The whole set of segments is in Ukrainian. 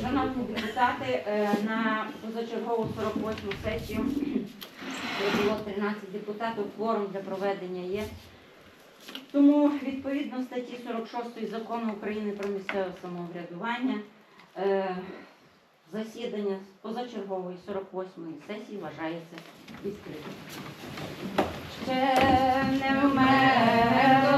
Шановні депутати, е, на позачергову 48 сесію прибуло 13 депутатів, кворум для проведення є. Тому відповідно статті 46 закону України про місцеве самоврядування е, засідання позачергової 48 сесії вважається відкритим. Ще не вмерла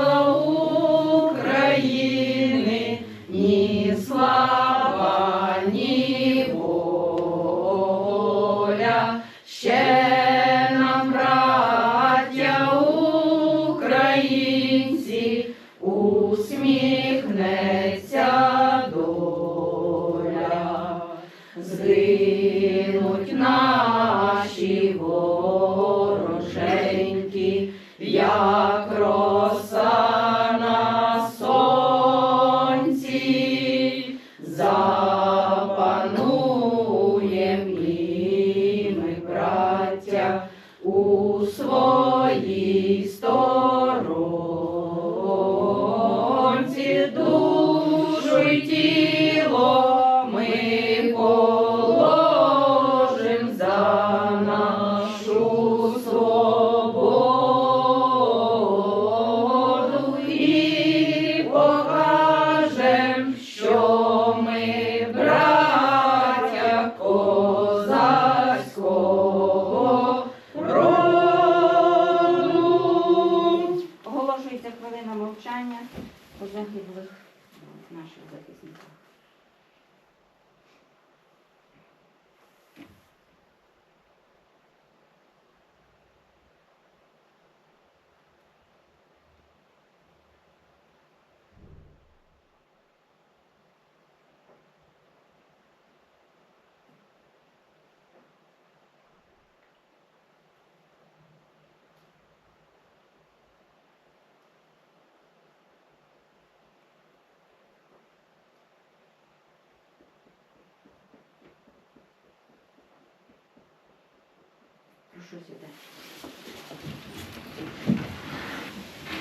Прошу сюди.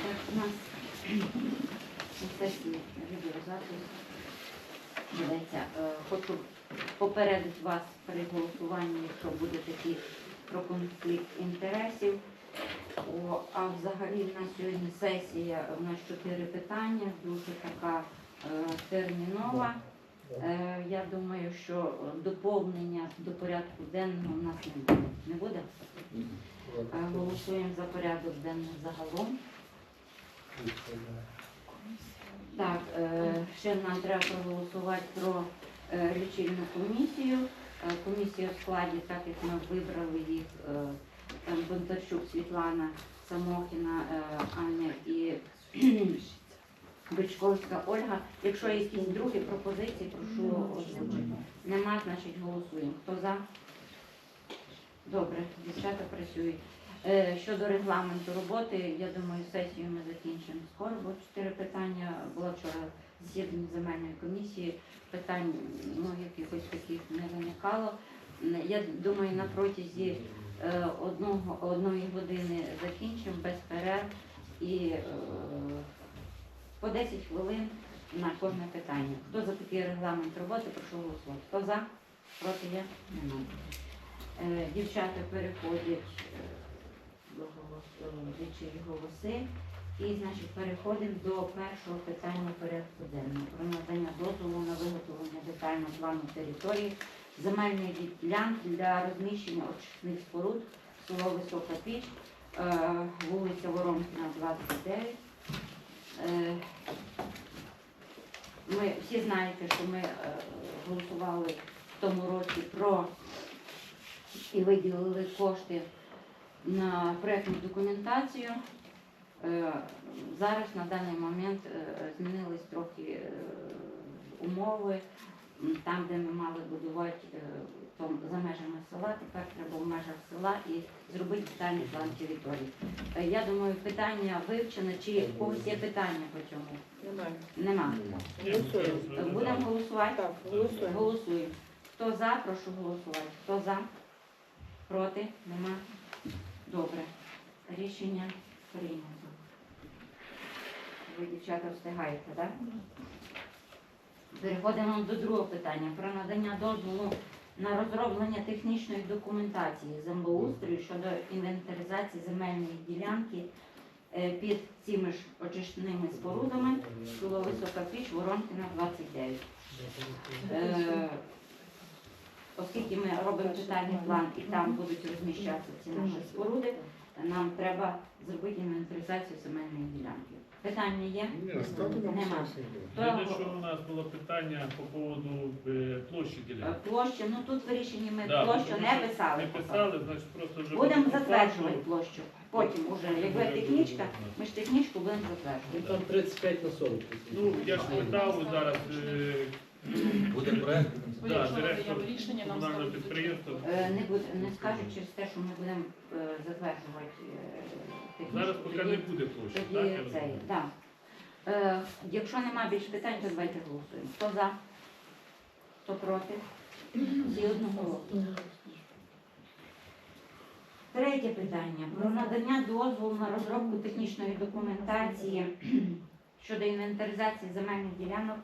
Так, у нас на сесії відеозапис ведеться. Хочу попередити вас при голосуванні, якщо буде такий про конфлікт інтересів. О, а взагалі в нас сьогодні сесія, у нас чотири питання, дуже така е, термінова. Е, я думаю, що доповнення до порядку денного у нас не буде. Е, Голосуємо за порядок денний загалом. Так, е, ще нам треба проголосувати про лічильну комісію. Комісія в складі, так як ми вибрали їх, там Бондарчук, Світлана, Самохіна, Аня і Бичковська Ольга. Якщо є якісь другі пропозиції, прошу озвучити. Нема, значить голосуємо. Хто за? Добре, дівчата працюють. Е, Щодо регламенту роботи, я думаю, сесію ми закінчимо скоро, бо чотири питання було вчора засідання земельної комісії. Питань ну, якихось таких не виникало. Я думаю, на протязі е, одного, одної години закінчимо без перерв і е, по 10 хвилин на кожне питання. Хто за такий регламент роботи, прошу голосувати. Хто за? Проти є? Немає. Е, Дівчата переходять е, до голос- е, голоси. І, значить, переходимо до першого питання порядку денного про надання дозволу на виготовлення детального плану території земельної ділянки для розміщення очисних споруд село Висока Піч, е, вулиця Воронкіна, 29. Е, Ми всі знаєте, що ми е, голосували в тому році про і виділили кошти на проєктну документацію. Е, Зараз на даний момент змінились трохи умови. М, Там, де ми мали будувати е, там, за межами села, тепер треба в межах села і зробити детальний план території. Е, Я думаю, питання вивчене, чи в когось є питання по цьому? Немає. Нема. Голосуємо. Е, Будемо голосувати? Так, голосуємо. Голосуємо. Хто за, прошу голосувати. Хто за? Проти? Нема? Добре. Рішення прийнято. Ви, дівчата, встигаєте, так? Переходимо до другого питання про надання дозволу на розроблення технічної документації землеустрою щодо інвентаризації земельної ділянки е, під цими ж очисними спорудами село Висока Піч, Воронкіна, 29. Е, Оскільки ми робимо детальний план і там будуть розміщатися ці наші споруди, нам треба зробити інвентаризацію земельної ділянки. Питання є? Ні, Нема. Єдине, що у нас було питання по поводу е, площі Е, ділянки. Площа, ну тут в рішенні ми Да, площу не писали. Не писали, значить просто вже Будемо по затверджувати площу. Потім уже, якби технічка, ми ж технічку будемо Ну, затверджувати. Там 35 на 40. Ну, я ж питав зараз е, Буде проект. да, директор рішення, нам комунального скажуть, підприємства. Е, Не буде, не скажу через те, що ми будемо е, затверджувати е. Зараз поки не буде площі, так? Тоді цей, розумію? да. Е, Якщо нема більш питань, то давайте голосуємо. Хто за? Хто проти? Всі одноголосно. Третє питання про надання дозволу на розробку технічної документації щодо інвентаризації земельних ділянок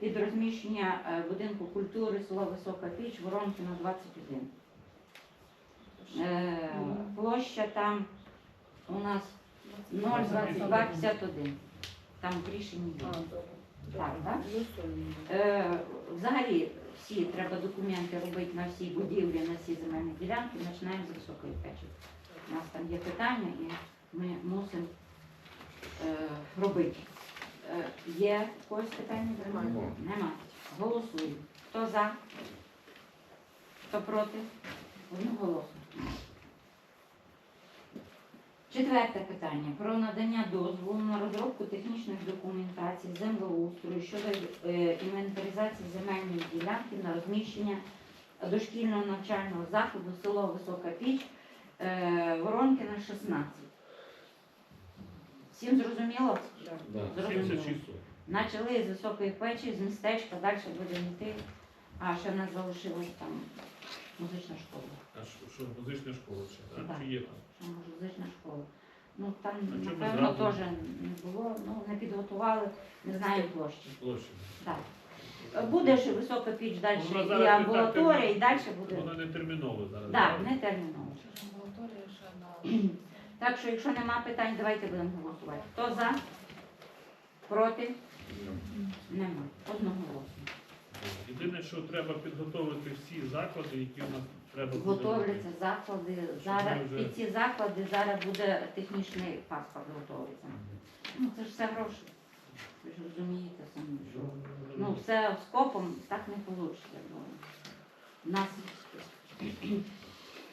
під розміщення е, будинку культури село Висока Піч, Воронкіна, 21. Е, Площа там у нас 02251. Там в рішенні є. Так, так? Е, взагалі всі треба документи робити на всі будівлі, на всі земельні ділянки, починаємо з високої печі. У нас там є питання і ми мусимо робити. Е, є когось питання? Нема. Нема. Голосуємо. Хто за? Хто проти? Одноголосно. Четверте питання про надання дозволу на розробку технічних документацій землеустрою щодо е, інвентаризації земельної ділянки на розміщення дошкільного навчального закладу село Висока Піч, е, Воронкіна, 16. Всім зрозуміло? Да. Да. Зрозуміло. 76 соток. Начали з високої печі, з містечка, далі будемо йти. А ще в нас залишилась там музична школа. А що, що музична школа ще, так? Так. Чи є там? Ще музична школа. Ну там, А чому напевно, зразу? теж не було, ну не підготували, не знаю площі. Площа. Так. Буде ще висока піч далі і амбулаторія, і далі буде. Воно не терміново зараз. Так, так? не терміново. Амбулаторія ще на Так що, якщо нема питань, давайте будемо голосувати. Хто за? Проти? Нема. Одноголосно. Єдине, що треба підготовити всі заклади, які у нас треба буде Готовляться заклади. Зараз ми вже- під ці заклади зараз буде технічний паспорт готовиться. Ну це ж все гроші. Ви ж розумієте самі, що ну все скопом так не вийде. У нас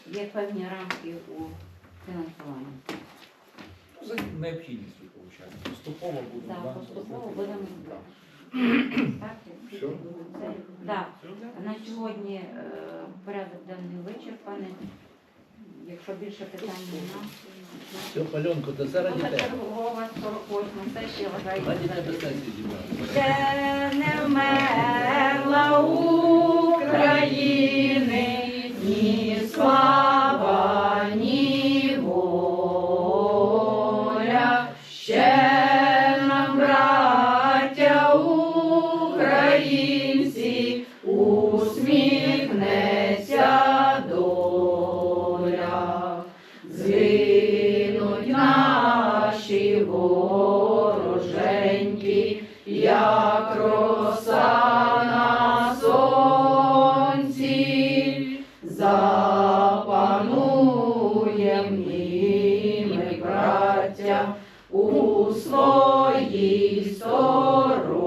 є певні рамки у фінансуванні. За необхідністю, виходить. Поступово буде. Так, да? поступово будемо робити. Так, Все? це, да. Все? На сьогодні е, порядок денний вичерпаний. Якщо більше питань немає. Все, паленку, то це раді тебе. Позачергова 48 сесія вважається Раді тебе закритою. сесії. Ще не вмерла України ні у своїй стороні.